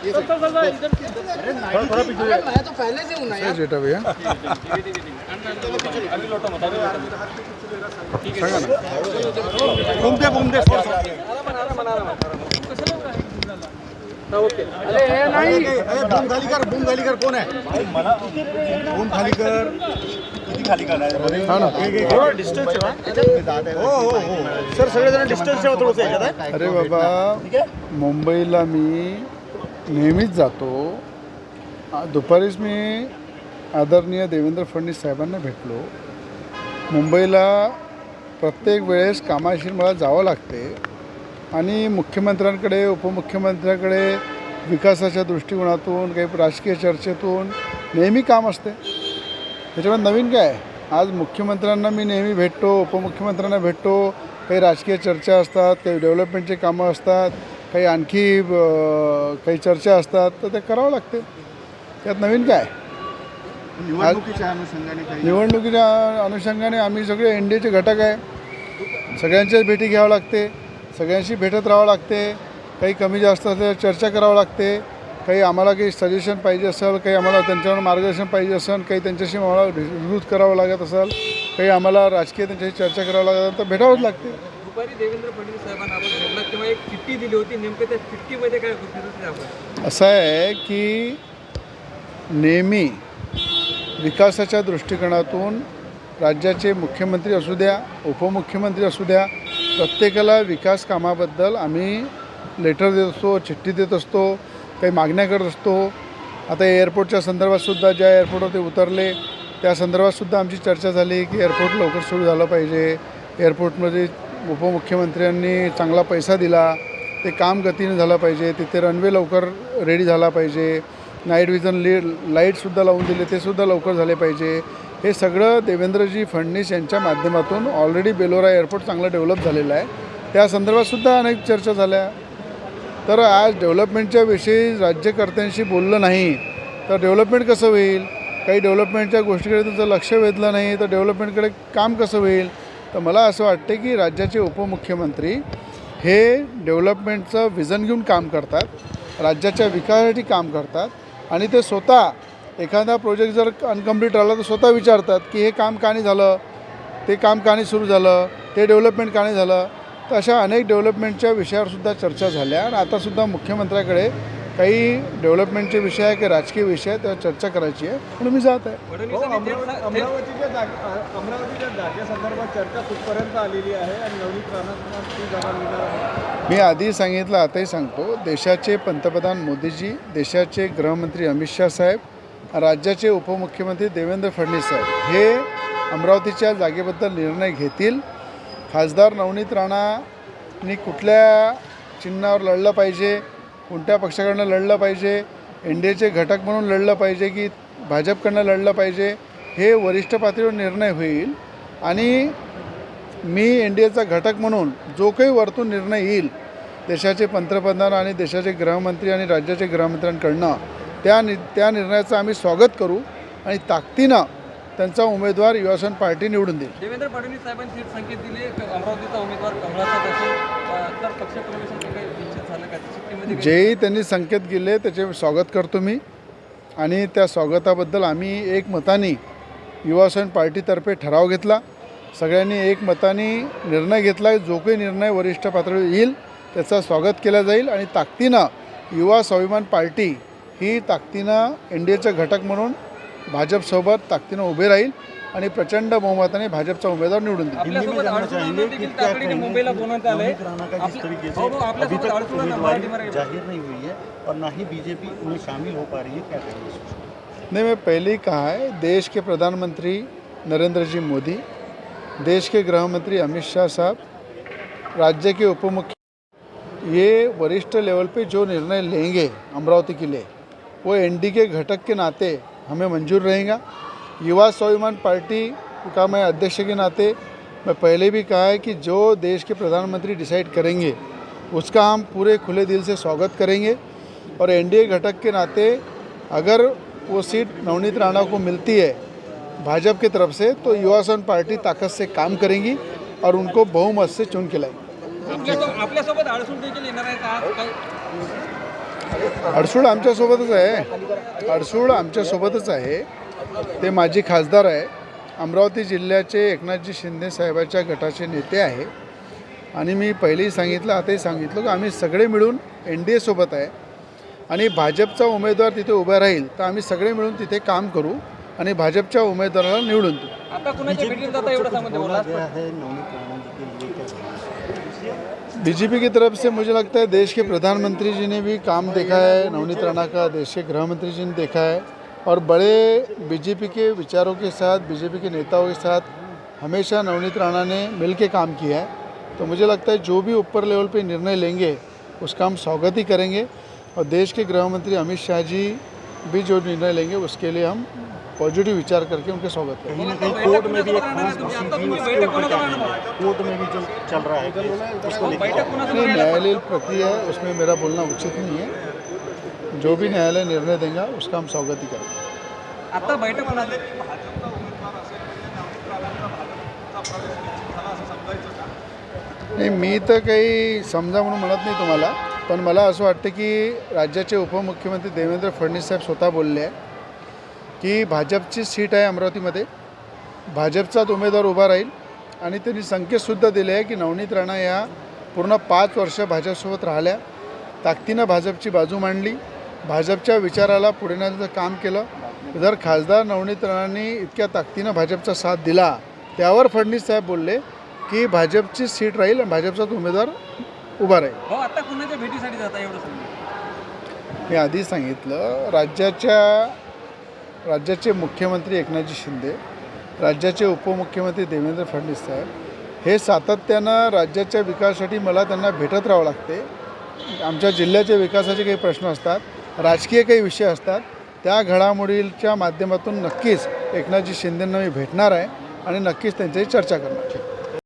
मैं तो पहले से हूँ ना यार। जेटा भैया। अरे हे नाही बूम खाली कर बूम खाली कर कोण आहे बूम खाली कर किती खाली करणार हा ना हो। हो। हो सर सगळेजण डिस्टन्स ठेवा थोडंसं याच्यात अरे बाबा मुंबईला मी नेहमीच जातो. दुपारीच मी आदरणीय देवेंद्र फडणवीस साहेबांना भेटलो. मुंबईला प्रत्येक वेळेस कामाशी मला जावं लागते आणि मुख्यमंत्र्यांकडे उपमुख्यमंत्र्यांकडे विकासाच्या दृष्टिकोनातून काही राजकीय चर्चेतून नेहमी काम असते. त्याच्यामुळे नवीन काय आज मुख्यमंत्र्यांना मी नेहमी भेटतो उपमुख्यमंत्र्यांना भेटतो. काही राजकीय चर्चा असतात काही डेव्हलपमेंटचे कामं असतात. काही आणखी काही चर्चा असतात तर ते करावं लागते. त्यात नवीन काय? निवडणुकीच्या अनुषंगाने काही? निवडणुकीच्या अनुषंगाने आम्ही सगळे एन डी एचे घटक आहे. सगळ्यांच्याच भेटी घ्यावं लागते. सगळ्यांशी भेटत राहावं लागते. काही कमी जास्त असल्यास चर्चा करावं लागते. काही आम्हाला काही सजेशन पाहिजे असेल काही आम्हाला त्यांच्यावर मार्गदर्शन पाहिजे असेल काही त्यांच्याशी आम्हाला विरोध करावं लागत असेल काही आम्हाला राजकीय त्यांच्याशी चर्चा करावं लागत असेल तर भेटावंच लागते. दुपारी देवेंद्र फडणवीस साहेबांना तेव्हा एक चिठ्ठी दिली होती. नेमकं त्या चिठ्ठीमध्ये काय आपण असं आहे की नेहमी विकासाच्या दृष्टिकोनातून राज्याचे मुख्यमंत्री असू द्या उपमुख्यमंत्री असू द्या प्रत्येकाला विकास कामाबद्दल आम्ही लेटर देत असतो चिठ्ठी देत असतो काही मागण्या करत असतो. आता एअरपोर्टच्या संदर्भातसुद्धा ज्या एअरपोर्टवर ते उतरले त्या संदर्भातसुद्धा आमची चर्चा झाली की एअरपोर्ट लवकर सुरू झालं पाहिजे. एअरपोर्टमध्ये उपमुख्यमंत्र्यांनी चांगला पैसा दिला ते काम गतीने झालं पाहिजे तिथे रनवे लवकर रेडी झाला पाहिजे नाईट विजन ली लाईटसुद्धा लावून दिले ते सुद्धा लवकर झाले पाहिजे. हे सगळं देवेंद्रजी फडणवीस यांच्या माध्यमातून ऑलरेडी बेलोरा एअरपोर्ट चांगलं डेव्हलप झालेलं आहे. त्या संदर्भातसुद्धा अनेक चर्चा झाल्या. तर आज डेव्हलपमेंटच्या विषयी राज्यकर्त्यांशी बोललं नाही तर डेव्हलपमेंट कसं होईल? काही डेव्हलपमेंटच्या गोष्टीकडे तुमचं लक्ष वेधलं नाही तर डेव्हलपमेंटकडे काम कसं होईल? तर मला असं वाटतं की राज्याचे उपमुख्यमंत्री हे डेव्हलपमेंटचं विजन घेऊन काम करतात राज्याच्या विकासासाठी काम करतात आणि ते स्वतः एखादा प्रोजेक्ट जर अनकम्प्लीट राहिला तर स्वतः विचारतात की हे काम का नाही झालं ते काम का नाही सुरू झालं ते डेव्हलपमेंट का नाही झालं? तर अशा अनेक डेव्हलपमेंटच्या विषयावरसुद्धा चर्चा झाल्या आणि आतासुद्धा मुख्यमंत्र्याकडे काही डेव्हलपमेंटचे विषय आहे काही राजकीय विषय आहे त्यावर चर्चा करायची आहे म्हणून मी जात आहे. फडणवीसांनी थेट सा- थेट- अमरावतीच्या जाग अमरावतीच्या जागेसंदर्भात चर्चा कुठपर्यंत आलेली आहे आणि नवनीत राणा ती जागा मिळणार आहे. मी आधी सांगितलं आताही सांगतो देशाचे पंतप्रधान मोदीजी देशाचे गृहमंत्री अमित शाह साहेब राज्याचे उपमुख्यमंत्री देवेंद्र फडणवीस साहेब हे अमरावतीच्या जागेबद्दल निर्णय घेतील. खासदार नवनीत राणांनी कुठल्या चिन्हावर लढलं पाहिजे कोणत्या पक्षाकडनं लढलं पाहिजे एन डी एचे घटक म्हणून लढलं पाहिजे की भाजपकडनं लढलं पाहिजे हे वरिष्ठ पातळीवर निर्णय होईल. आणि मी एन डी एचा घटक म्हणून जो काही वरतून निर्णय येईल देशाचे पंतप्रधान आणि देशाचे गृहमंत्री आणि राज्याचे गृहमंत्र्यांकडनं त्या नि त्या निर्णयाचं आम्ही स्वागत करू आणि ताकदीनं त्यांचा उमेदवार युवासन पार्टी निवडून देईल. देवेंद्र फडणवीस साहेबांनी सीट संकेत दिले अमरावतीचा उमेदवार कमळाचा तर काही निश्चित झालं का त्या चिठ्ठीमध्ये काही- जेही त्यांनी संकेत दिले त्याचे स्वागत करतो मी. आणि त्या स्वागताबद्दल आम्ही एक मताने युवासन पार्टीतर्फे ठराव घेतला. सगळ्यांनी एक मताने निर्णय घेतला. जो काही निर्णय वरिष्ठ पातळीवर येईल त्याचं स्वागत केलं जाईल. आणि ताकदीनं युवा स्वाभिमान पार्टी ही ताकदीनं एन डी एचं घटक म्हणून भाजपसोबत ताकदीनं उभे राहील आणि प्रचंड बहुमताने भाजपचा उमेदवार निवडून हो, हो, है और ना ही बीजेपी उनमें शामिल हो पा रही है क्या करेंगे नहीं मैं पहले ही कहा है देश के प्रधानमंत्री नरेंद्र जी मोदी देश के गृह मंत्री अमित शाह साहब राज्य के उप मुख्य ये वरिष्ठ लेवल पे जो निर्णय लेंगे अमरावती के लिए वो एनडी के घटक के नाते हमें मंजूर रहेगा। युवा स्वाभिमान पार्टी का मैं अध्यक्ष के नाते मैं पहले भी कहा है कि जो देश के प्रधानमंत्री डिसाइड करेंगे, उसका हम पूरे खुले दिल से स्वागत करेंगे। और एनडीए घटक के नाते अगर वो सीट नवनीत राणा को मिलती है भाजपा की तरफ़ से तो युवा संघ पार्टी ताकत से काम करेंगी और उनको बहुमत से चुन के लाएगी। अडसूळ आमच्यासोबतच आहे. अडसूळ आमच्यासोबतच आहे. ते माझी खासदार आहे. अमरावती जिल्ह्याचे एकनाथजी शिंदे साहेबाच्या गटाचे नेते आहे. आणि मी पहिलेही सांगितलं आताही सांगितलं की आम्ही सगळे मिळून एन डी एसोबत आहे. आणि भाजपचा उमेदवार तिथे उभा राहील तर आम्ही सगळे मिळून तिथे काम करू. आणि भाजपच्या उमेदवाराला निवडून देऊ. मला. बीजेपी की तरफ़ से मुझे लगता है देश के प्रधानमंत्री जी ने भी काम देखा है नवनीत राणा का देश के गृह मंत्री जी ने देखा है। और बड़े बीजेपी के विचारों के साथ बीजेपी के नेताओं के साथ हमेशा नवनीत राणा ने मिल के काम किया है। तो मुझे लगता है जो भी ऊपर लेवल पे निर्णय लेंगे उसका हम स्वागत ही करेंगे। और देश के गृह मंत्री अमित शाह जी भी जो निर्णय लेंगे उसके लिए हम पॉजिटिव विचार करके उनके स्वागत करेंगे कहीं ना कहीं कोर्ट में भी एक खास खुशी थी उसके ऊपर क्या कहना है? कोर्ट में भी जो चल रहा है उसको नहीं न्यायालयीन प्रक्रिया है उसमें मेरा बोलना उचित नहीं है जो भी न्यायालय निर्णय देगा उसका हम स्वागत ही करेंगे आता बैठक नाही मी तर काही समजा म्हणून म्हणत नाही तुम्हाला पण मला असं वाटतं की राज्याचे उपमुख्यमंत्री देवेंद्र फडणवीस साहेब स्वतः बोलले आहे की भाजपची सीट आहे अमरावतीमध्ये. भाजपचाच उमेदवार उभा राहील. आणि त्यांनी संकेतसुद्धा दिले आहे की नवनीत राणा या पूर्ण पाच वर्ष भाजपसोबत राहिल्या. ताकदीनं भाजपची बाजू मांडली. भाजपच्या विचाराला पुढे नेण्याचं काम केलं. जर खासदार नवनीत राणांनी इतक्या ताकदीनं भाजपचा साथ दिला त्यावर फडणवीस साहेब बोलले की भाजपची सीट राहील आणि भाजपचाच उमेदवार उभा राहील. आता भेटीसाठी जाता एवढं मी आधी सांगितलं राज्याच्या राज्याचे मुख्यमंत्री एकनाथजी शिंदे राज्याचे उपमुख्यमंत्री देवेंद्र फडणवीस साहेब हे सातत्यानं राज्याच्या विकासासाठी मला त्यांना भेटत राहावं लागते. आमच्या जिल्ह्याच्या विकासाचे काही प्रश्न असतात राजकीय काही विषय असतात त्या घडामोडीच्या माध्यमातून नक्कीच एकनाथजी शिंदेंना मी भेटणार आहे आणि नक्कीच त्यांच्याशी चर्चा करणार